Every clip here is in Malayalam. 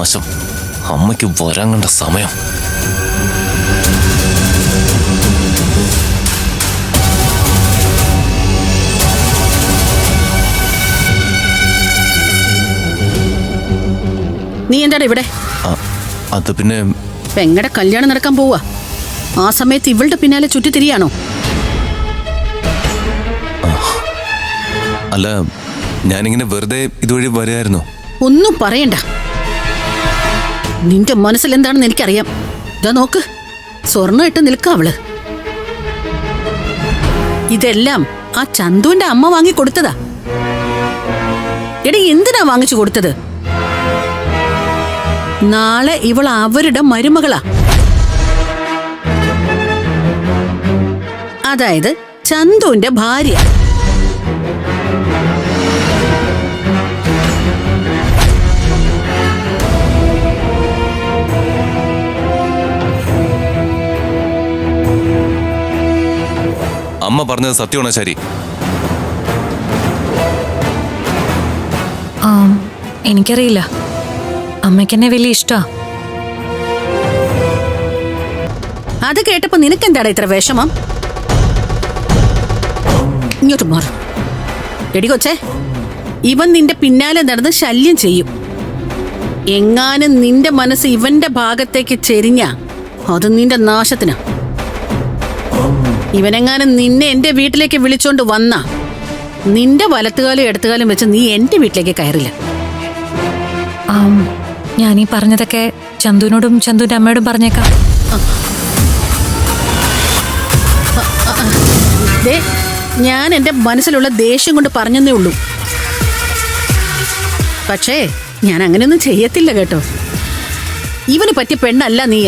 നാശം അമ്മയ്ക്ക് വരാൻ കണ്ട സമയം. നീ എന്താടാ ഇവിടെ? അത് പിന്നെ പെങ്ങടെ കല്യാണം നടക്കാൻ പോവാ. ആ സമയത്ത് ഇവളുടെ പിന്നാലെ ചുറ്റിത്തിരിയാണോ? അല്ല ഞാനിങ്ങനെ വെറുതെ ഇതുവഴി വരായിരുന്നു. ഒന്നും പറയണ്ട. നിന്റെ മനസ്സിൽ എന്താണെന്ന് എനിക്കറിയാം. ഇതാ നോക്ക്. സ്വർണമായിട്ട് നിൽക്കാവൾ ഇതെല്ലാം ആ ചന്തുവിന്റെ അമ്മ വാങ്ങി കൊടുത്തതാ. എടി എന്തിനാ വാങ്ങിച്ചു കൊടുത്തത്? നാളെ ഇവൾ അവരുടെ മരുമകളാ. അതായത് ചന്തുവിന്റെ ഭാര്യ. അമ്മ പറഞ്ഞത് സത്യമാണോ ശരി? എനിക്കറിയില്ല എനിക്കറിയില്ല. അമ്മയ്ക്കെന്നെ വലിയ ഇഷ്ടാ. അത് കേട്ടപ്പോ നിനക്കെന്താടാ ഇത്ര വിഷമം? ഇങ്ങോട്ട് മാറും. എടി കൊച്ചേ ഇവൻ നിന്റെ പിന്നാലെ നടന്ന് ശല്യം ചെയ്യും. എങ്ങാനും നിന്റെ മനസ്സ് ഇവന്റെ ഭാഗത്തേക്ക് ചെരിഞ്ഞ അത് നിന്റെ നാശത്തിനാ. ഇവനെങ്ങാനും നിന്നെ എന്റെ വീട്ടിലേക്ക് വിളിച്ചോണ്ട് വന്ന? നിന്റെ വലത്തുകാലും എടുത്തുകാലും വെച്ച് നീ എന്റെ വീട്ടിലേക്ക് കയറില്ല. ഞാൻ ഈ പറഞ്ഞതൊക്കെ ചന്തുവിനോടും ചന്തുവിന്റെ അമ്മയോടും പറഞ്ഞേക്കാം. ഞാൻ എന്റെ മനസ്സിലുള്ള ദേഷ്യം കൊണ്ട് പറഞ്ഞെന്നേ ഉള്ളൂ. പക്ഷേ ഞാൻ അങ്ങനെയൊന്നും ചെയ്യത്തില്ല കേട്ടോ. ഇവന് പറ്റിയ പെണ്ണല്ല നീ.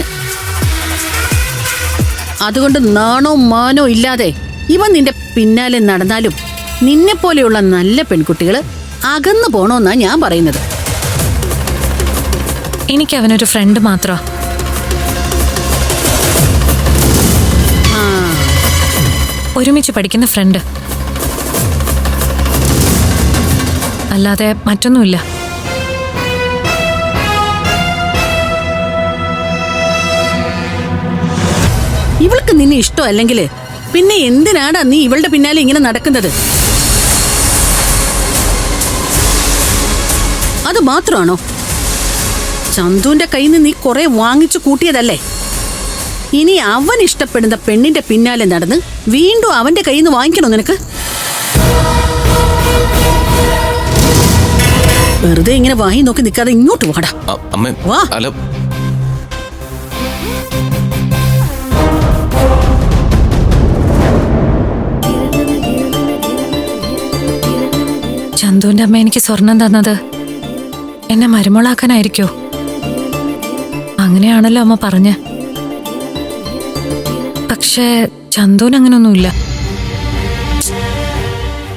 അതുകൊണ്ട് നാണോ മാനോ ഇല്ലാതെ ഇവ നിന്റെ പിന്നാലെ നടന്നാലും നിന്നെ പോലെയുള്ള നല്ല പെൺകുട്ടികൾ അകന്നു പോണോന്നാ ഞാൻ പറയുന്നത്. എനിക്ക് അവനൊരു ഫ്രണ്ട് മാത്രമാ ആ. ഒരുമിച്ച് പഠിക്കുന്ന ഫ്രണ്ട് അല്ലാതെ മറ്റൊന്നുമില്ല. നിന്നെ ഇഷ്ടമല്ലെങ്കിൽ പിന്നെ എന്തിനാടാ നീ ഇവളുടെ പിന്നാലെ ഇങ്ങനെ നടക്കുന്നത്? അത് മാത്രമാണോ? ചന്തുവിന്റെ കയ്യിൽ നിന്ന് നീ കുറെ വാങ്ങിച്ചു കൂട്ടിയതല്ലേ? ഇനി അവൻ ഇഷ്ടപ്പെടുന്ന പെണ്ണിന്റെ പിന്നാലെ നടന്ന് വീണ്ടും അവന്റെ കയ്യിൽ നിന്ന് വാങ്ങിക്കണോ നിനക്ക്? വെറുതെ ഇങ്ങനെ വാങ്ങി നോക്കി നിൽക്കാതെ ഇങ്ങോട്ട് വാടാ. വാ. ചന്തുവിന്റെ അമ്മ എനിക്ക് സ്വർണം തന്നത്. എന്നെ മരുമോളാക്കാനായിരിക്കോ? അങ്ങനെയാണല്ലോ അമ്മ പറഞ്ഞ്. പക്ഷേ ചന്തുവിന് അങ്ങനൊന്നുമില്ല.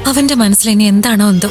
അവന്റെ മനസ്സിൽ ഇനി എന്താണോ എന്തോ.